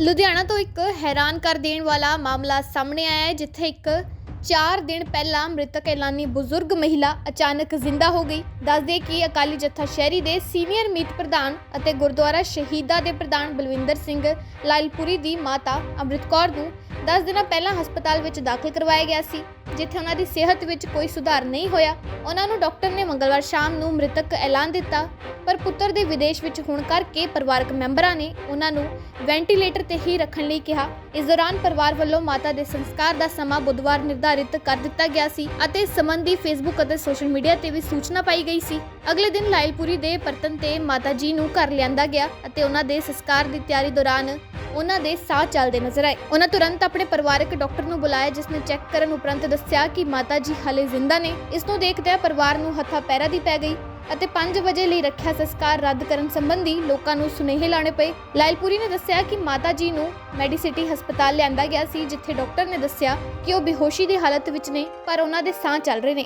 ਲੁਧਿਆਣਾ ਤੋਂ ਇੱਕ ਹੈਰਾਨ ਕਰ ਦੇਣ ਵਾਲਾ ਮਾਮਲਾ ਸਾਹਮਣੇ ਆਇਆ ਹੈ, ਜਿੱਥੇ ਇੱਕ 4 ਦਿਨ ਪਹਿਲਾਂ ਮ੍ਰਿਤਕ ਐਲਾਨੀ ਬਜ਼ੁਰਗ ਮਹਿਲਾ ਅਚਾਨਕ ਜ਼ਿੰਦਾ ਹੋ ਗਈ। ਦੱਸਦੇ ਕਿ ਅਕਾਲੀ ਜੱਥਾ ਸ਼ਹਿਰੀ ਦੇ ਸੀਨੀਅਰ ਮੀਤ ਪ੍ਰਧਾਨ ਅਤੇ ਗੁਰਦੁਆਰਾ ਸ਼ਹੀਦਾਂ ਦੇ ਪ੍ਰਧਾਨ ਬਲਵਿੰਦਰ ਸਿੰਘ ਲਾਇਲਪੁਰੀ ਦੀ ਮਾਤਾ ਅੰਮ੍ਰਿਤ ਕੌਰ ਨੂੰ 10 ਦਿਨਾਂ ਪਹਿਲਾਂ ਹਸਪਤਾਲ ਵਿੱਚ ਦਾਖਲ ਕਰਵਾਇਆ ਗਿਆ ਸੀ, ਜਿੱਥੇ ਉਹਨਾਂ ਦੀ ਸਿਹਤ ਵਿੱਚ ਕੋਈ ਸੁਧਾਰ ਨਹੀਂ ਹੋਇਆ। ਉਹਨਾਂ ਨੂੰ ਡਾਕਟਰ ਨੇ ਮੰਗਲਵਾਰ ਸ਼ਾਮ ਨੂੰ ਮ੍ਰਿਤਕ ਐਲਾਨ ਦਿੱਤਾ। ਪਰ ਪੁੱਤਰ ਦੇ ਵਿਦੇਸ਼ ਵਿੱਚ ਹੋਣ ਕਰਕੇ ਪਰਿਵਾਰਕ ਮੈਂਬਰਾਂ ਨੇ ਉਹਨਾਂ ਨੂੰ ਵੈਂਟੀਲੇਟਰ ਤੇ ਹੀ ਰੱਖਣ ਲਈ ਕਿਹਾ। ਇਸ ਦੌਰਾਨ ਪਰਿਵਾਰ ਵੱਲੋਂ ਮਾਤਾ ਦੇ ਸੰਸਕਾਰ ਦਾ ਸਮਾਂ ਬੁੱਧਵਾਰ ਨਿਰਧਾਰਿਤ ਕਰ ਦਿੱਤਾ ਗਿਆ ਸੀ ਅਤੇ ਇਸ ਸੰਬੰਧੀ ਫੇਸਬੁੱਕ ਅਤੇ ਸੋਸ਼ਲ ਮੀਡੀਆ ਤੇ ਵੀ ਸੂਚਨਾ ਪਾਈ ਗਈ ਸੀ। ਅਗਲੇ ਦਿਨ ਲਾਇਲਪੁਰੀ ਦੇ ਪਰਤਨ ਤੇ ਮਾਤਾ ਜੀ ਨੂੰ ਘਰ ਲਿਆਂਦਾ ਗਿਆ ਅਤੇ ਉਹਨਾਂ ਦੇ ਸੰਸਕਾਰ ਦੀ ਤਿਆਰੀ ਦੌਰਾਨ ਉਹਨਾਂ ਦੇ ਸਾਹ ਚੱਲਦੇ ਨਜ਼ਰ ਆਏ। ਉਹਨਾਂ ਤੁਰੰਤ ਆਪਣੇ ਪਰਿਵਾਰਕ ਡਾਕਟਰ ਨੂੰ ਬੁਲਾਇਆ, ਜਿਸ ਨੇ ਚੈੱਕ ਕਰਨ ਉਪਰੰਤ ਦੱਸਿਆ ਕਿ ਮਾਤਾ ਜੀ ਹਲੇ ਜ਼ਿੰਦਾ ਨੇ। ਇਸ ਨੂੰ ਦੇਖਦਿਆਂ ਪਰਿਵਾਰ ਨੂੰ ਹੱਥਾਂ ਪੈਰਾਂ ਦੀ ਪੈ ਗਈ। ਅਤੇ 5 ਵਜੇ ਲਈ ਰੱਖਿਆ ਸੰਸਕਾਰ ਰੱਦ ਕਰਨ ਸੰਬੰਧੀ ਲੋਕਾਂ ਨੂੰ ਸੁਨੇਹੇ ਲਾਣੇ ਪਏ। ਲਾਇਲਪੁਰੀ ਨੇ ਦੱਸਿਆ ਕਿ ਮਾਤਾ ਜੀ ਨੂੰ ਮੈਡੀਸਿਟੀ ਹਸਪਤਾਲ ਲਿਆਂਦਾ ਗਿਆ ਸੀ, ਜਿੱਥੇ ਡਾਕਟਰ ਨੇ ਦੱਸਿਆ ਕਿ ਉਹ ਬੇਹੋਸ਼ੀ ਦੀ ਹਾਲਤ ਵਿੱਚ ਨੇ, ਪਰ ਉਹਨਾਂ ਦੇ ਸਾਹ ਚੱਲ ਰਹੇ ਨੇ।